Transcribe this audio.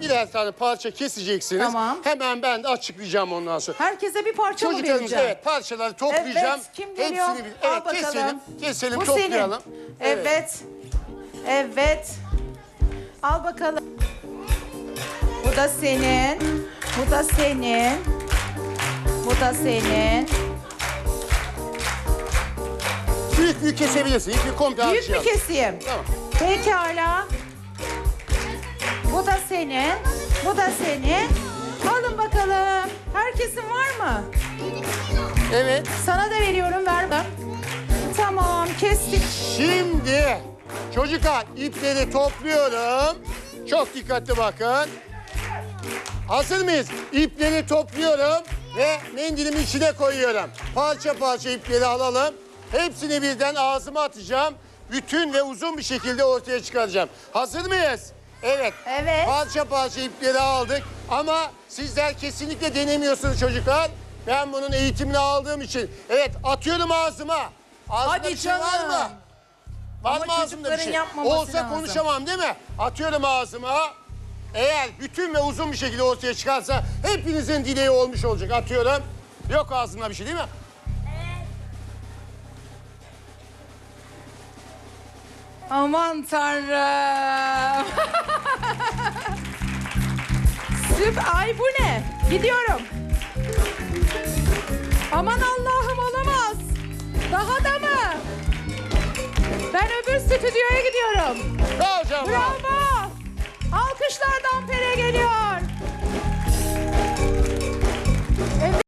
Birer tane parça keseceksiniz. Tamam. Hemen ben de açıklayacağım ondan sonra. Herkese bir parça mı Çocuklarımız vereceğim? evet parçaları toplayacağım. Evet, kim geliyor? Hepsini bir- Al evet bakalım. keselim. Keselim Bu toplayalım. senin. Evet. evet. Al bakalım. Bu da senin. Bu da senin. Bu da senin. Büyük büyük kesebilirsin. İpi komple Büyük mü keseyim? Tamam. Pekala. Senin. Bu da senin. Alın bakalım. Herkesin var mı? Evet. Sana da veriyorum ver bak. Tamam kestik. Şimdi çocuklar ipleri topluyorum. Çok dikkatli bakın. Hazır mıyız? İpleri topluyorum ve mendilimin içine koyuyorum. Parça parça ipleri alalım. Hepsini birden ağzıma atacağım. Bütün ve uzun bir şekilde ortaya çıkaracağım. Hazır mıyız? Evet. Evet. Parça parça ipleri aldık ama sizler kesinlikle denemiyorsunuz çocuklar. Ben bunun eğitimini aldığım için. Evet atıyorum ağzıma. Ağzımda Hadi bir şey var canım. mı? Var Ama mı ağzımda bir çocukların şey? yapmaması Olsa lazım. konuşamam değil mi? Atıyorum ağzıma. Eğer bütün ve uzun bir şekilde ortaya çıkarsa hepinizin dileği olmuş olacak. Atıyorum. Yok ağzımda bir şey değil mi? Aman tanrım. Süp ay bu ne? Gidiyorum. Aman Allah'ım olamaz. Daha da mı? Ben öbür stüdyoya gidiyorum. Bravo bravo.